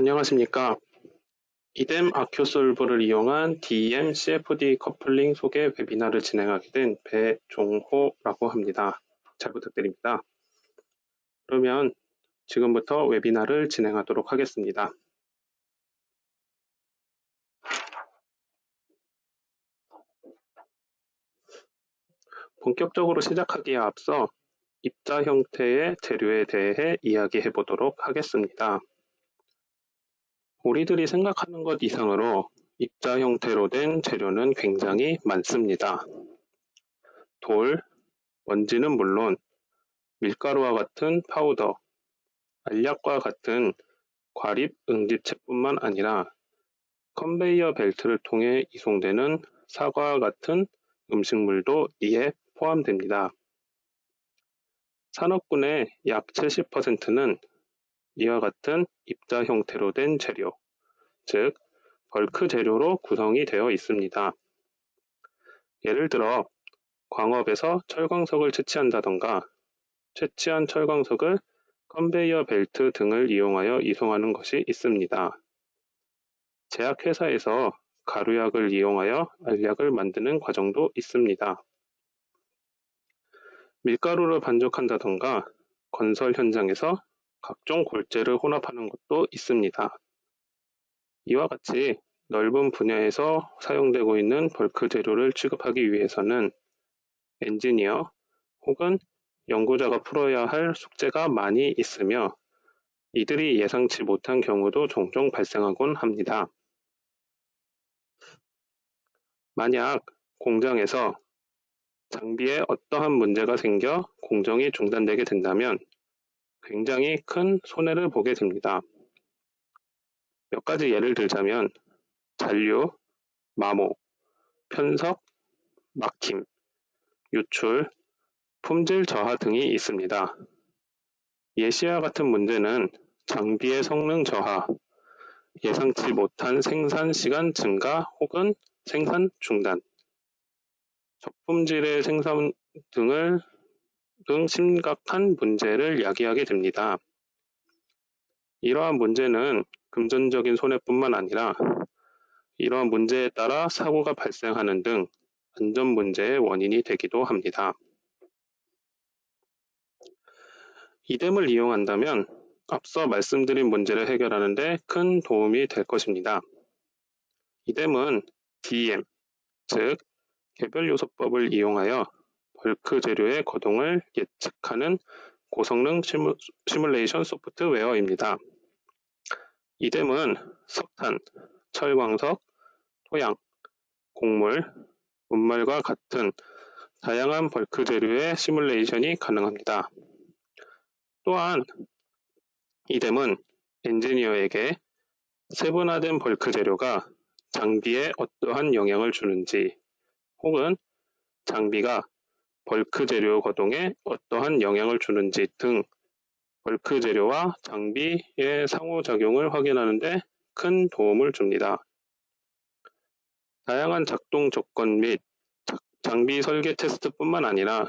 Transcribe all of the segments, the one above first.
안녕하십니까. 이뎀 아큐솔브를 이용한 DEM CFD 커플링 소개 웨비나를 진행하게 된 배종호라고 합니다. 잘 부탁드립니다. 그러면 지금부터 웨비나를 진행하도록 하겠습니다. 본격적으로 시작하기에 앞서 입자 형태의 재료에 대해 이야기해 보도록 하겠습니다. 우리들이 생각하는 것 이상으로 입자 형태로 된 재료는 굉장히 많습니다. 돌, 먼지는 물론 밀가루와 같은 파우더, 알약과 같은 과립 응집체뿐만 아니라 컨베이어 벨트를 통해 이송되는 사과와 같은 음식물도 이에 포함됩니다. 산업군의 약 70%는 이와 같은 입자 형태로 된 재료, 즉 벌크 재료로 구성이 되어 있습니다. 예를 들어 광업에서 철광석을 채취한다던가 채취한 철광석을 컨베이어 벨트 등을 이용하여 이송하는 것이 있습니다. 제약회사에서 가루약을 이용하여 알약을 만드는 과정도 있습니다. 밀가루를 반죽한다던가 건설 현장에서 각종 골재를 혼합하는 것도 있습니다. 이와 같이 넓은 분야에서 사용되고 있는 벌크 재료를 취급하기 위해서는 엔지니어 혹은 연구자가 풀어야 할 숙제가 많이 있으며 이들이 예상치 못한 경우도 종종 발생하곤 합니다. 만약 공장에서 장비에 어떠한 문제가 생겨 공정이 중단되게 된다면 굉장히 큰 손해를 보게 됩니다. 몇 가지 예를 들자면 잔류, 마모, 편석, 막힘, 유출, 품질 저하 등이 있습니다. 예시와 같은 문제는 장비의 성능 저하, 예상치 못한 생산 시간 증가 혹은 생산 중단, 저품질의 생산 등을 등 심각한 문제를 야기하게 됩니다. 이러한 문제는 금전적인 손해뿐만 아니라 이러한 문제에 따라 사고가 발생하는 등 안전 문제의 원인이 되기도 합니다. 이뎀을 이용한다면 앞서 말씀드린 문제를 해결하는 데 큰 도움이 될 것입니다. 이뎀은 DEM, 즉 개별 요소법을 이용하여 벌크 재료의 거동을 예측하는 고성능 시뮬, 시뮬레이션 소프트웨어입니다. 이뎀은 석탄, 철광석, 토양, 곡물, 운말과 같은 다양한 벌크 재료의 시뮬레이션이 가능합니다. 또한 이뎀은 엔지니어에게 세분화된 벌크 재료가 장비에 어떠한 영향을 주는지 혹은 장비가 벌크 재료 거동에 어떠한 영향을 주는지 등 벌크 재료와 장비의 상호작용을 확인하는 데 큰 도움을 줍니다. 다양한 작동 조건 및 장비 설계 테스트뿐만 아니라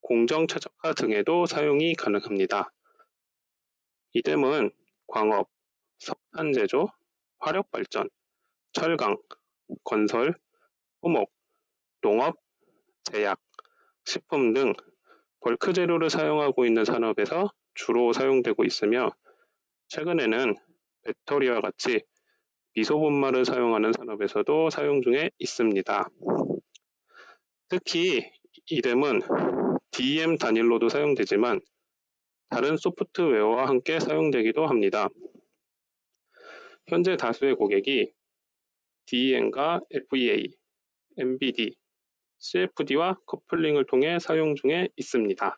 공정 최적화 등에도 사용이 가능합니다. 이뎀은 광업, 석탄 제조, 화력 발전, 철강, 건설, 토목, 농업, 제약, 식품 등 벌크 재료를 사용하고 있는 산업에서 주로 사용되고 있으며 최근에는 배터리와 같이 미소분말을 사용하는 산업에서도 사용 중에 있습니다. 특히 이뎀은 DEM 단일로도 사용되지만 다른 소프트웨어와 함께 사용되기도 합니다. 현재 다수의 고객이 DEM과 FEA, MBD, CFD와 커플링을 통해 사용 중에 있습니다.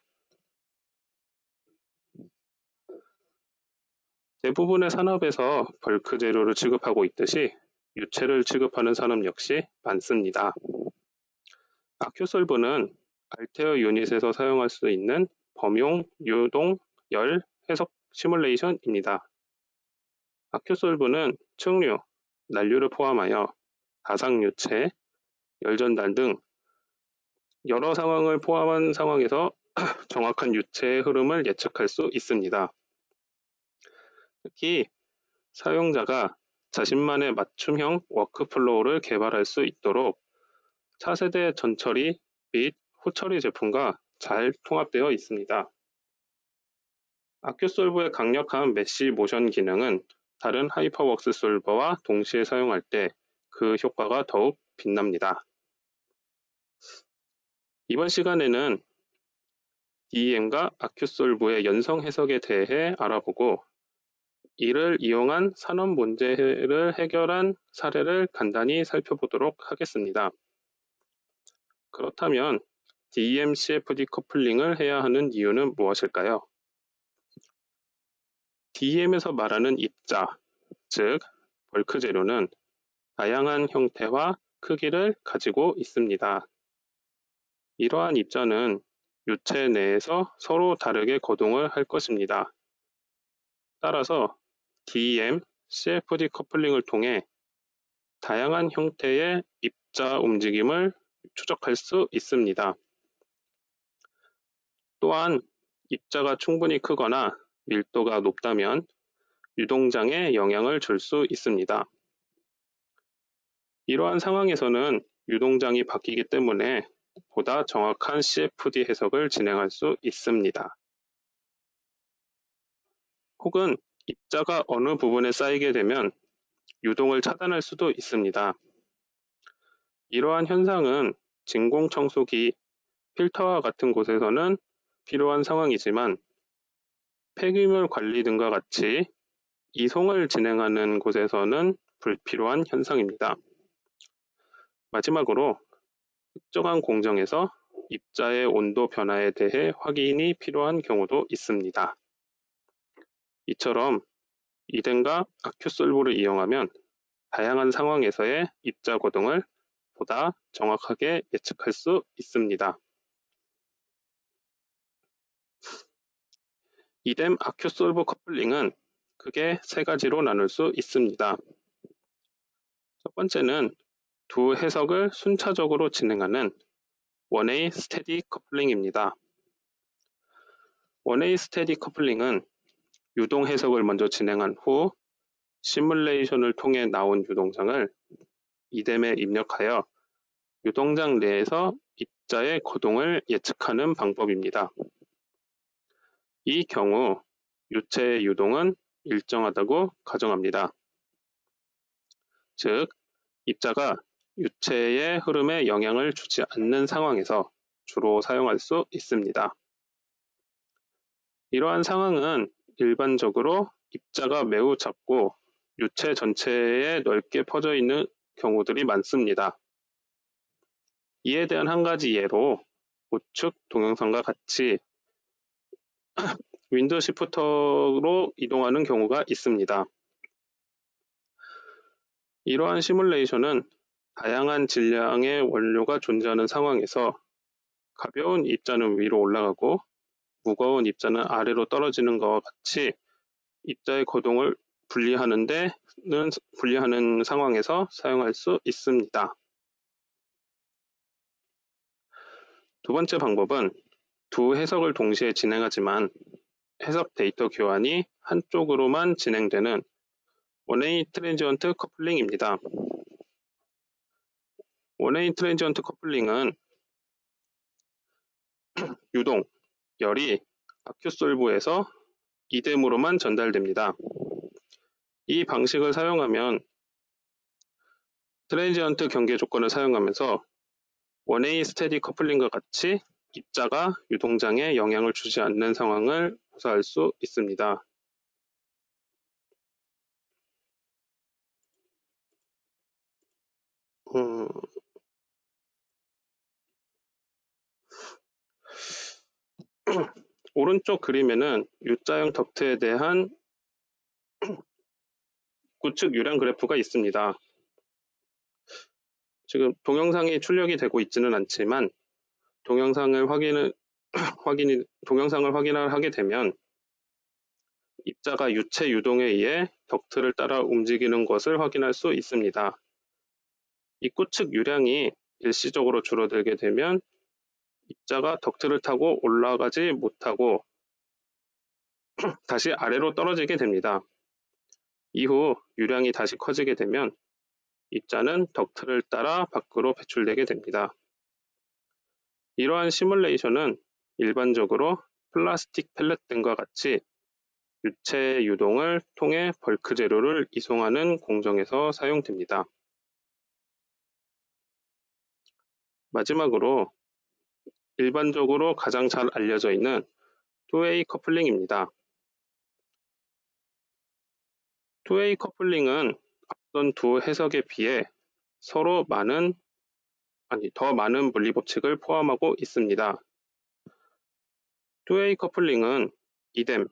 대부분의 산업에서 벌크 재료를 취급하고 있듯이 유체를 취급하는 산업 역시 많습니다. 아큐솔브는 알테어 유닛에서 사용할 수 있는 범용, 유동, 열, 해석 시뮬레이션입니다. 아큐솔브는 층류, 난류를 포함하여 가상유체, 열전달 등 여러 상황을 포함한 상황에서 정확한 유체의 흐름을 예측할 수 있습니다. 특히 사용자가 자신만의 맞춤형 워크플로우를 개발할 수 있도록 차세대 전처리 및 후처리 제품과 잘 통합되어 있습니다. 아큐솔브의 강력한 메시 모션 기능은 다른 하이퍼웍스 솔버와 동시에 사용할 때 그 효과가 더욱 빛납니다. 이번 시간에는 DEM과 아큐솔브의 연성 해석에 대해 알아보고 이를 이용한 산업 문제를 해결한 사례를 간단히 살펴보도록 하겠습니다. 그렇다면 DEM-CFD 커플링을 해야 하는 이유는 무엇일까요? DEM에서 말하는 입자, 즉 벌크 재료는 다양한 형태와 크기를 가지고 있습니다. 이러한 입자는 유체 내에서 서로 다르게 거동을 할 것입니다. 따라서 DEM, CFD 커플링을 통해 다양한 형태의 입자 움직임을 추적할 수 있습니다. 또한 입자가 충분히 크거나 밀도가 높다면 유동장에 영향을 줄 수 있습니다. 이러한 상황에서는 유동장이 바뀌기 때문에 보다 정확한 CFD 해석을 진행할 수 있습니다. 혹은 입자가 어느 부분에 쌓이게 되면 유동을 차단할 수도 있습니다. 이러한 현상은 진공 청소기, 필터와 같은 곳에서는 필요한 상황이지만 폐기물 관리 등과 같이 이송을 진행하는 곳에서는 불필요한 현상입니다. 마지막으로 특정한 공정에서 입자의 온도 변화에 대해 확인이 필요한 경우도 있습니다. 이처럼 이덴과 아큐솔브를 이용하면 다양한 상황에서의 입자 거동을 보다 정확하게 예측할 수 있습니다. 이뎀 아큐솔브 커플링은 크게 세 가지로 나눌 수 있습니다. 첫 번째는 두 해석을 순차적으로 진행하는 원웨이 스테디 커플링입니다. 원웨이 스테디 커플링은 유동 해석을 먼저 진행한 후 시뮬레이션을 통해 나온 유동장을 이뎀에 입력하여 유동장 내에서 입자의 거동을 예측하는 방법입니다. 이 경우 유체의 유동은 일정하다고 가정합니다. 즉, 입자가 유체의 흐름에 영향을 주지 않는 상황에서 주로 사용할 수 있습니다. 이러한 상황은 일반적으로 입자가 매우 작고 유체 전체에 넓게 퍼져 있는 경우들이 많습니다. 이에 대한 한 가지 예로 우측 동영상과 같이 윈도우 시프터로 이동하는 경우가 있습니다. 이러한 시뮬레이션은 다양한 질량의 원료가 존재하는 상황에서 가벼운 입자는 위로 올라가고 무거운 입자는 아래로 떨어지는 것과 같이 입자의 거동을 분리하는 데는 분리하는 상황에서 사용할 수 있습니다. 두 번째 방법은 두 해석을 동시에 진행하지만 해석 데이터 교환이 한쪽으로만 진행되는 원웨이 트랜지언트 커플링입니다. 원웨이 트랜지언트 커플링은 유동, 열이 아큐솔브에서 이뎀으로만 전달됩니다. 이 방식을 사용하면 트랜지언트 경계 조건을 사용하면서 원웨이 스테디 커플링과 같이 입자가 유동장에 영향을 주지 않는 상황을 구사할 수 있습니다. 음, 오른쪽 그림에는 U자형 덕트에 대한 구축 유량 그래프가 있습니다. 지금 동영상이 출력이 되고 있지는 않지만 동영상을 확인을 확인이 동영상을 확인을 하게 되면 입자가 유체 유동에 의해 덕트를 따라 움직이는 것을 확인할 수 있습니다. 입구측 유량이 일시적으로 줄어들게 되면 입자가 덕트를 타고 올라가지 못하고 다시 아래로 떨어지게 됩니다. 이후 유량이 다시 커지게 되면 입자는 덕트를 따라 밖으로 배출되게 됩니다. 이러한 시뮬레이션은 일반적으로 플라스틱 펠렛 등과 같이 유체의 유동을 통해 벌크 재료를 이송하는 공정에서 사용됩니다. 마지막으로 일반적으로 가장 잘 알려져 있는 투웨이 커플링입니다. 투웨이 커플링은 앞선 두 해석에 비해 서로 많은 아니 더 많은 물리 법칙을 포함하고 있습니다. 투웨이 커플링은 이뎀,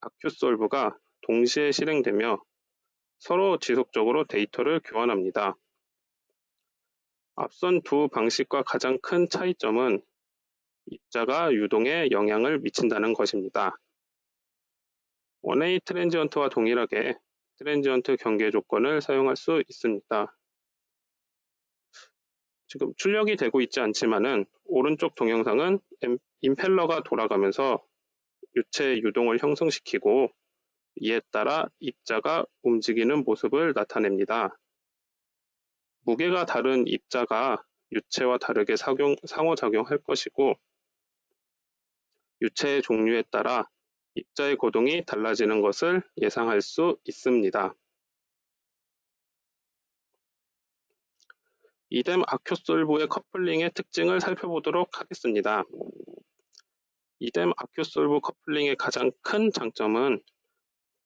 아큐솔브가 동시에 실행되며 서로 지속적으로 데이터를 교환합니다. 앞선 두 방식과 가장 큰 차이점은 입자가 유동에 영향을 미친다는 것입니다. 원웨이 트랜지언트와 동일하게 트랜지언트 경계 조건을 사용할 수 있습니다. 지금 출력이 되고 있지 않지만은 오른쪽 동영상은 임펠러가 돌아가면서 유체 유동을 형성시키고 이에 따라 입자가 움직이는 모습을 나타냅니다. 무게가 다른 입자가 유체와 다르게 상호작용할 것이고 유체의 종류에 따라 입자의 고동이 달라지는 것을 예상할 수 있습니다. 이뎀 아큐솔브의 커플링의 특징을 살펴보도록 하겠습니다. 이뎀 아큐솔브 커플링의 가장 큰 장점은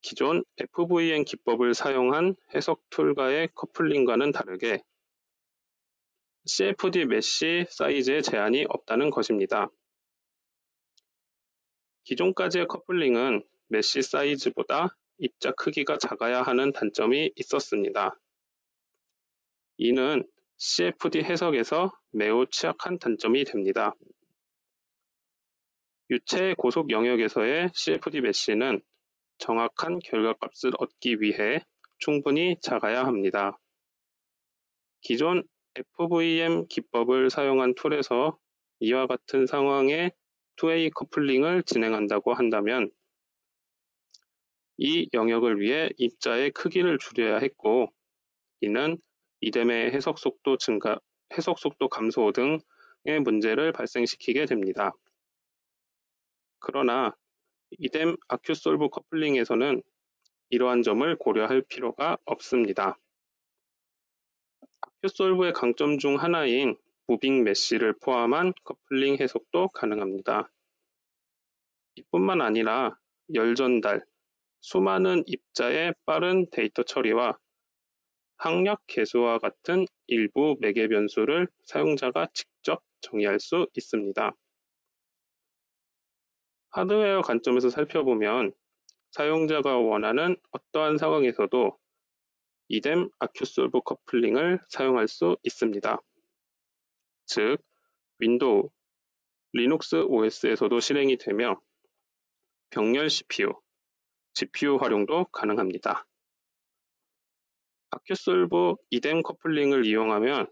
기존 FVN 기법을 사용한 해석 툴과의 커플링과는 다르게 CFD 메쉬 사이즈에 제한이 없다는 것입니다. 기존까지의 커플링은 메쉬 사이즈보다 입자 크기가 작아야 하는 단점이 있었습니다. 이는 CFD 해석에서 매우 취약한 단점이 됩니다. 유체 고속 영역에서의 CFD 메쉬는 정확한 결과값을 얻기 위해 충분히 작아야 합니다. 기존 FVM 기법을 사용한 툴에서 이와 같은 상황의 투웨이 커플링을 진행한다고 한다면 이 영역을 위해 입자의 크기를 줄여야 했고 이는 이뎀의 해석 속도 증가, 해석 속도 감소 등의 문제를 발생시키게 됩니다. 그러나 이뎀 아큐솔브 커플링에서는 이러한 점을 고려할 필요가 없습니다. 아큐솔브의 강점 중 하나인 무빙 메쉬를 포함한 커플링 해석도 가능합니다. 이뿐만 아니라 열 전달, 수많은 입자의 빠른 데이터 처리와 항력 개수와 같은 일부 매개 변수를 사용자가 직접 정의할 수 있습니다. 하드웨어 관점에서 살펴보면 사용자가 원하는 어떠한 상황에서도 이뎀 아큐솔브 커플링을 사용할 수 있습니다. 즉, 윈도우, 리눅스 OS에서도 실행이 되며 병렬 CPU, GPU 활용도 가능합니다. 아큐솔브 이뎀 커플링을 이용하면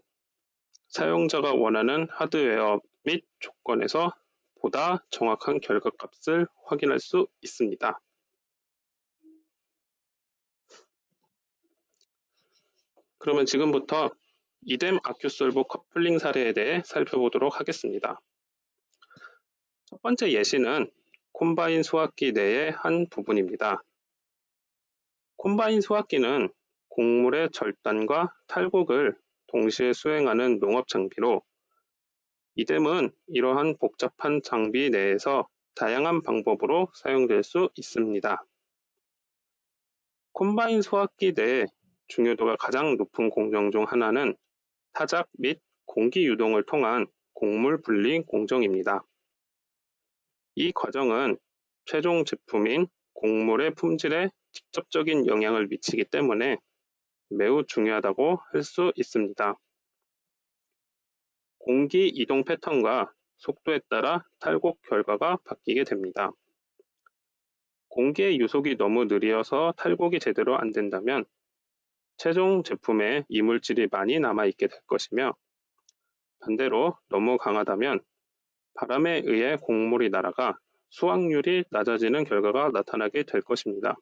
사용자가 원하는 하드웨어 및 조건에서 보다 정확한 결과값을 확인할 수 있습니다. 그러면 지금부터 이뎀 아큐솔브 커플링 사례에 대해 살펴보도록 하겠습니다. 첫 번째 예시는 콤바인 수확기 내의 한 부분입니다. 콤바인 수확기는 곡물의 절단과 탈곡을 동시에 수행하는 농업 장비로 이뎀은 이러한 복잡한 장비 내에서 다양한 방법으로 사용될 수 있습니다. 콤바인 소화기 내 중요도가 가장 높은 공정 중 하나는 타작 및 공기 유동을 통한 곡물 분리 공정입니다. 이 과정은 최종 제품인 곡물의 품질에 직접적인 영향을 미치기 때문에 매우 중요하다고 할 수 있습니다. 공기 이동 패턴과 속도에 따라 탈곡 결과가 바뀌게 됩니다. 공기의 유속이 너무 느려서 탈곡이 제대로 안 된다면 최종 제품에 이물질이 많이 남아있게 될 것이며 반대로 너무 강하다면 바람에 의해 곡물이 날아가 수확률이 낮아지는 결과가 나타나게 될 것입니다.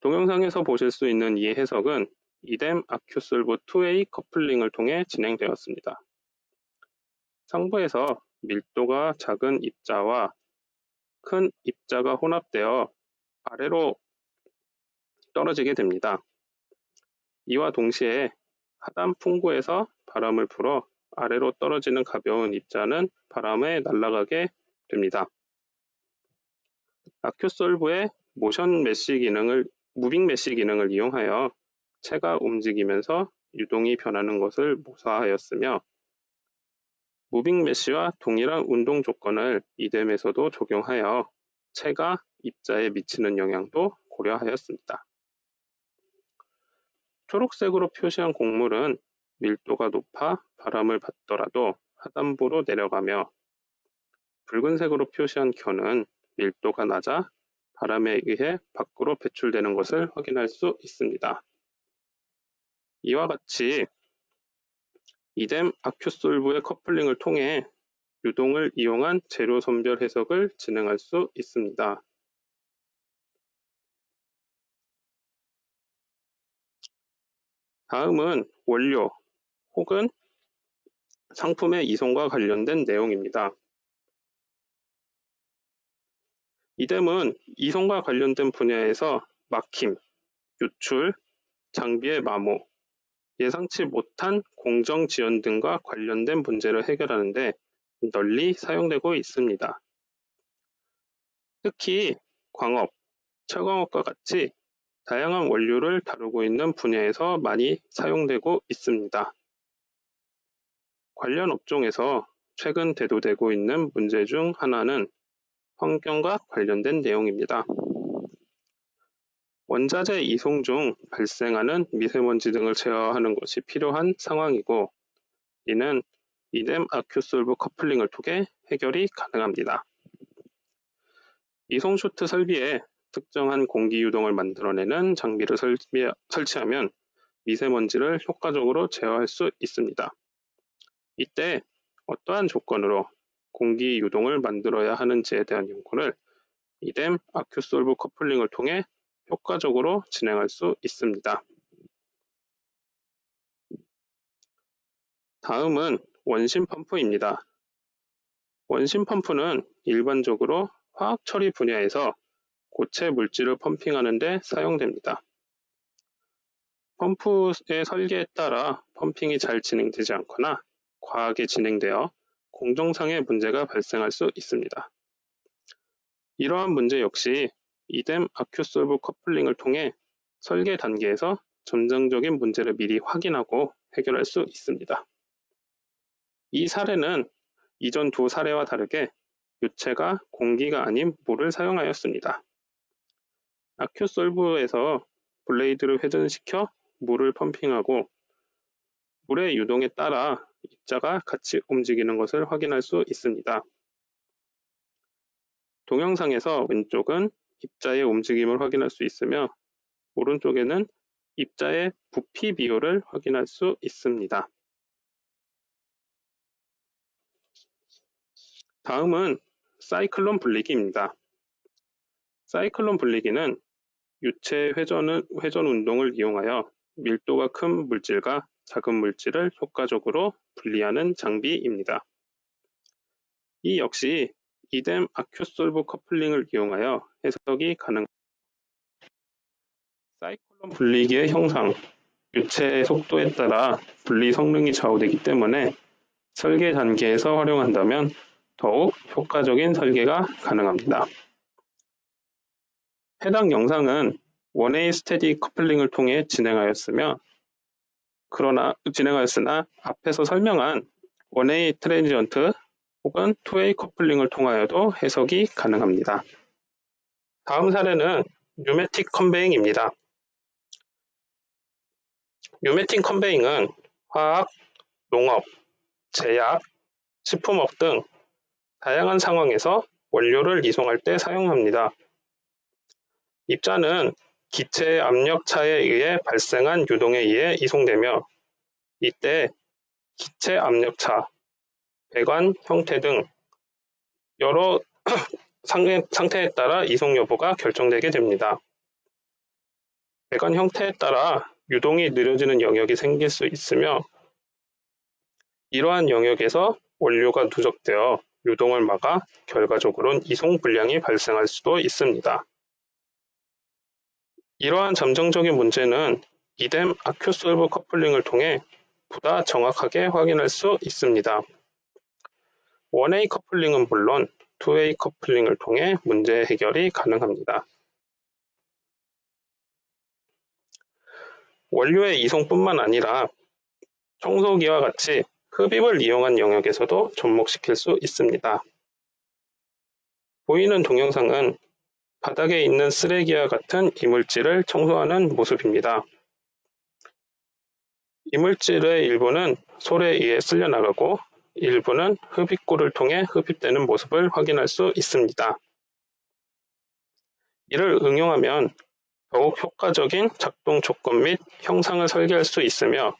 동영상에서 보실 수 있는 이 해석은 이뎀 아큐솔브 2웨이 커플링을 통해 진행되었습니다. 상부에서 밀도가 작은 입자와 큰 입자가 혼합되어 아래로 떨어지게 됩니다. 이와 동시에 하단 풍구에서 바람을 불어 아래로 떨어지는 가벼운 입자는 바람에 날아가게 됩니다. 아큐솔브의 모션 메시 기능을 무빙 메시 기능을 이용하여 체가 움직이면서 유동이 변하는 것을 모사하였으며 무빙 메시와 동일한 운동 조건을 이뎀에서도 적용하여 체가 입자에 미치는 영향도 고려하였습니다. 초록색으로 표시한 곡물은 밀도가 높아 바람을 받더라도 하단부로 내려가며 붉은색으로 표시한 견은 밀도가 낮아 바람에 의해 밖으로 배출되는 것을 확인할 수 있습니다. 이와 같이 이뎀 아큐솔브의 커플링을 통해 유동을 이용한 재료 선별 해석을 진행할 수 있습니다. 다음은 원료 혹은 상품의 이송과 관련된 내용입니다. 이뎀은 이송과 관련된 분야에서 막힘, 유출, 장비의 마모, 예상치 못한 공정 지연 등과 관련된 문제를 해결하는데 널리 사용되고 있습니다. 특히 광업, 철광업과 같이 다양한 원료를 다루고 있는 분야에서 많이 사용되고 있습니다. 관련 업종에서 최근 대두되고 있는 문제 중 하나는 환경과 관련된 내용입니다. 원자재 이송 중 발생하는 미세먼지 등을 제어하는 것이 필요한 상황이고 이는 이뎀 아큐솔브 커플링을 통해 해결이 가능합니다. 이송 쇼트 설비에 특정한 공기 유동을 만들어내는 장비를 설치 하면 미세먼지를 효과적으로 제어할 수 있습니다. 이때 어떠한 조건으로 공기 유동을 만들어야 하는지에 대한 연구를 이뎀 아큐솔브 커플링을 통해 효과적으로 진행할 수 있습니다. 다음은 원심 펌프입니다. 원심 펌프는 일반적으로 화학 처리 분야에서 고체 물질을 펌핑하는 데 사용됩니다. 펌프의 설계에 따라 펌핑이 잘 진행되지 않거나 과하게 진행되어 공정상의 문제가 발생할 수 있습니다. 이러한 문제 역시 이뎀 아큐솔브 커플링을 통해 설계 단계에서 점정적인 문제를 미리 확인하고 해결할 수 있습니다. 이 사례는 이전 두 사례와 다르게 유체가 공기가 아닌 물을 사용하였습니다. 아큐솔브에서 블레이드를 회전시켜 물을 펌핑하고 물의 유동에 따라 입자가 같이 움직이는 것을 확인할 수 있습니다. 동영상에서 왼쪽은 입자의 움직임을 확인할 수 있으며 오른쪽에는 입자의 부피 비율을 확인할 수 있습니다. 다음은 사이클론 분리기입니다. 사이클론 분리기는 유체 회전, 회전 운동을 이용하여 밀도가 큰 물질과 작은 물질을 효과적으로 분리하는 장비입니다. 이 역시 이뎀 아큐솔브 커플링을 이용하여 해석이 가능. 사이클론 분리기의 형상, 유체의 속도에 따라 분리 성능이 좌우되기 때문에 설계 단계에서 활용한다면 더욱 효과적인 설계가 가능합니다. 해당 영상은 원웨이 스테디 커플링을 통해 진행하였으며 그러나 진행하였으나 앞에서 설명한 원웨이 트랜지언트 혹은 투웨이 커플링을 통하여도 해석이 가능합니다. 다음 사례는 뉴매틱 컨베잉입니다. 뉴매틱 컨베잉은 화학, 농업, 제약, 식품업 등 다양한 상황에서 원료를 이송할 때 사용합니다. 입자는 기체 압력 차에 의해 발생한 유동에 의해 이송되며 이때 기체 압력 차, 배관 형태 등 여러 상태에 따라 이송 여부가 결정되게 됩니다. 배관 형태에 따라 유동이 느려지는 영역이 생길 수 있으며 이러한 영역에서 원료가 누적되어 유동을 막아 결과적으로는 이송 불량이 발생할 수도 있습니다. 이러한 잠정적인 문제는 이뎀 아큐솔브 커플링을 통해 보다 정확하게 확인할 수 있습니다. 원웨이 커플링은 물론 투웨이 커플링을 통해 문제 해결이 가능합니다. 원료의 이송뿐만 아니라 청소기와 같이 흡입을 이용한 영역에서도 접목시킬 수 있습니다. 보이는 동영상은 바닥에 있는 쓰레기와 같은 이물질을 청소하는 모습입니다. 이물질의 일부는 솔에 의해 쓸려 나가고 일부는 흡입구를 통해 흡입되는 모습을 확인할 수 있습니다. 이를 응용하면 더욱 효과적인 작동 조건 및 형상을 설계할 수 있으며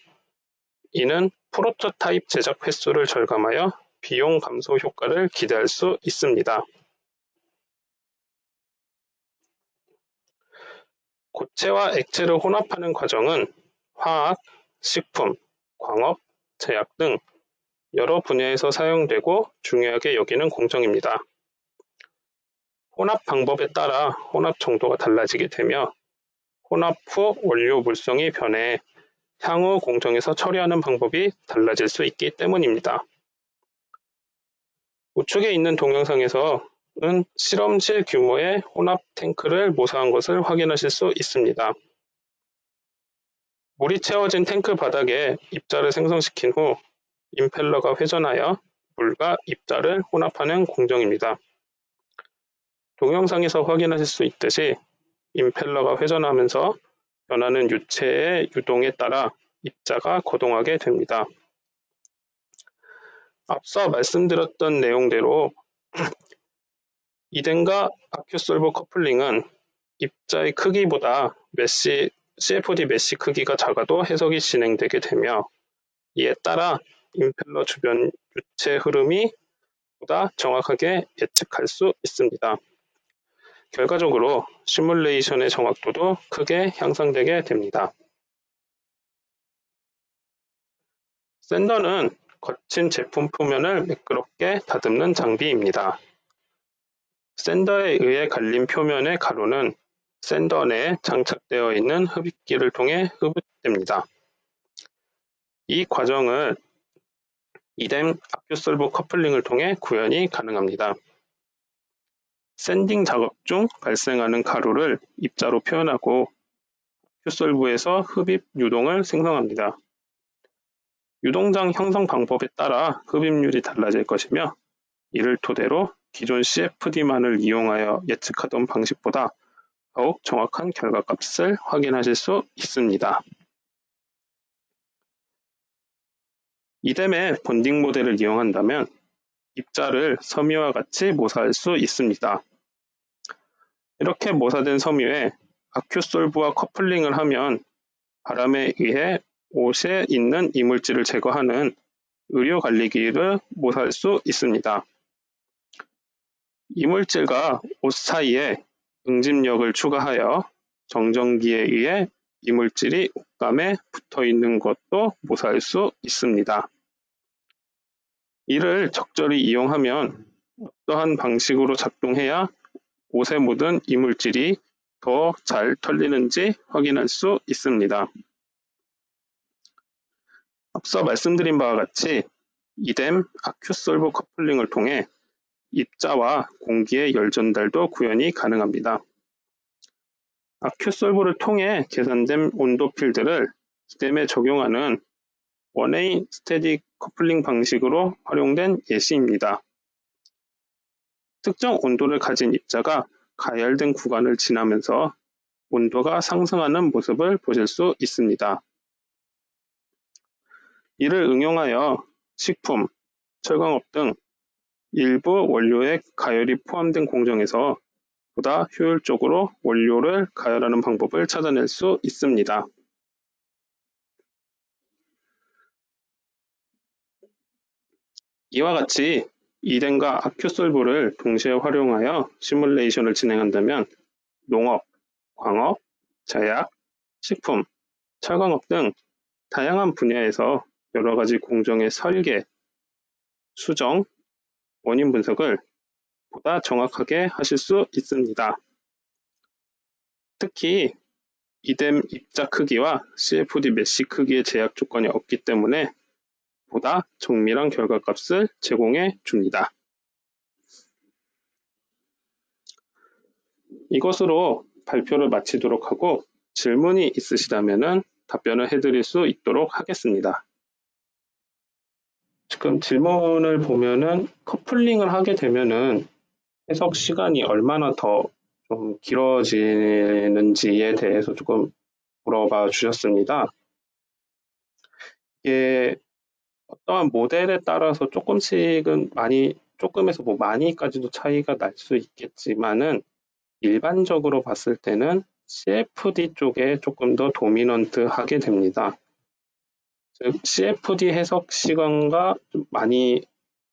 이는 프로토타입 제작 횟수를 절감하여 비용 감소 효과를 기대할 수 있습니다. 고체와 액체를 혼합하는 과정은 화학, 식품, 광업, 제약 등 여러 분야에서 사용되고 중요하게 여기는 공정입니다. 혼합 방법에 따라 혼합 정도가 달라지게 되며 혼합 후 원료 물성이 변해 향후 공정에서 처리하는 방법이 달라질 수 있기 때문입니다. 우측에 있는 동영상에서 는 실험실 규모의 혼합 탱크를 모사한 것을 확인하실 수 있습니다. 물이 채워진 탱크 바닥에 입자를 생성시킨 후 임펠러가 회전하여 물과 입자를 혼합하는 공정입니다. 동영상에서 확인하실 수 있듯이 임펠러가 회전하면서 변하는 유체의 유동에 따라 입자가 거동하게 됩니다. 앞서 말씀드렸던 내용대로 이덴과 아큐솔버 커플링은 입자의 크기보다 메시, CFD 메시 크기가 작아도 해석이 진행되게 되며 이에 따라 임펠러 주변 유체 흐름이 보다 정확하게 예측할 수 있습니다. 결과적으로 시뮬레이션의 정확도도 크게 향상되게 됩니다. 샌더는 거친 제품 표면을 매끄럽게 다듬는 장비입니다. 샌더에 의해 갈린 표면의 가루는 샌더 내에 장착되어 있는 흡입기를 통해 흡입됩니다. 이 과정을 이뎀 아큐솔브 커플링을 통해 구현이 가능합니다. 샌딩 작업 중 발생하는 가루를 입자로 표현하고 큐솔브에서 흡입 유동을 생성합니다. 유동장 형성 방법에 따라 흡입률이 달라질 것이며 이를 토대로 기존 CFD만을 이용하여 예측하던 방식보다 더욱 정확한 결과값을 확인하실 수 있습니다. 이뎀의 본딩 모델을 이용한다면 입자를 섬유와 같이 모사할 수 있습니다. 이렇게 모사된 섬유에 아큐솔브와 커플링을 하면 바람에 의해 옷에 있는 이물질을 제거하는 의료관리기를 모사할 수 있습니다. 이물질과 옷 사이에 응집력을 추가하여 정전기에 의해 이물질이 옷감에 붙어 있는 것도 모사할 수 있습니다. 이를 적절히 이용하면 어떠한 방식으로 작동해야 옷에 묻은 이물질이 더 잘 털리는지 확인할 수 있습니다. 앞서 말씀드린 바와 같이 이뎀 아큐솔브 커플링을 통해 입자와 공기의 열 전달도 구현이 가능합니다. 아큐솔브를 통해 계산된 온도 필드를 이뎀에 적용하는 원웨이 스테디 커플링 방식으로 활용된 예시입니다. 특정 온도를 가진 입자가 가열된 구간을 지나면서 온도가 상승하는 모습을 보실 수 있습니다. 이를 응용하여 식품, 철강업 등 일부 원료의 가열이 포함된 공정에서 보다 효율적으로 원료를 가열하는 방법을 찾아낼 수 있습니다. 이와 같이 이덴과 아큐솔브를 동시에 활용하여 시뮬레이션을 진행한다면 농업, 광업, 제약, 식품, 철강업 등 다양한 분야에서 여러 가지 공정의 설계, 수정, 원인 분석을 보다 정확하게 하실 수 있습니다. 특히 이뎀 입자 크기와 CFD 메시 크기의 제약 조건이 없기 때문에 보다 정밀한 결과값을 제공해 줍니다. 이것으로 발표를 마치도록 하고 질문이 있으시다면 답변을 해드릴 수 있도록 하겠습니다. 지금 질문을 보면은 커플링을 하게 되면은 해석 시간이 얼마나 더 좀 길어지는지에 대해서 조금 물어봐 주셨습니다. 이게 어떠한 모델에 따라서 조금씩은 많이 조금에서 뭐 많이까지도 차이가 날 수 있겠지만은 일반적으로 봤을 때는 CFD 쪽에 조금 더 도미넌트 하게 됩니다. 즉 CFD 해석 시간과 좀 많이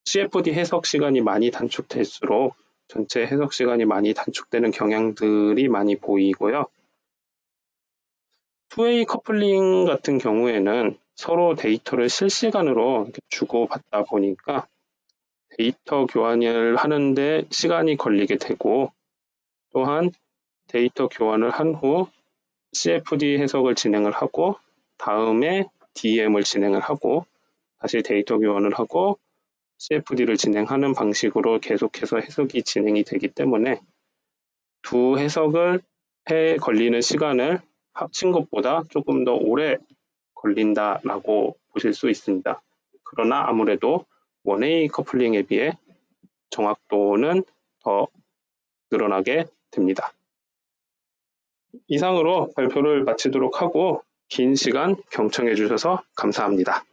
CFD 해석 시간이 많이 단축될수록 전체 해석 시간이 많이 단축되는 경향들이 많이 보이고요. 투웨이 커플링 같은 경우에는 서로 데이터를 실시간으로 주고받다 보니까 데이터 교환을 하는데 시간이 걸리게 되고 또한 데이터 교환을 한 후 CFD 해석을 진행을 하고 다음에 DM을 진행을 하고 다시 데이터 교환을 하고 CFD를 진행하는 방식으로 계속해서 해석이 진행이 되기 때문에 두 해석을 해 걸리는 시간을 합친 것보다 조금 더 오래 걸린다라고 보실 수 있습니다. 그러나 아무래도 원웨이 커플링에 비해 정확도는 더 늘어나게 됩니다. 이상으로 발표를 마치도록 하고 긴 시간 경청해 주셔서 감사합니다.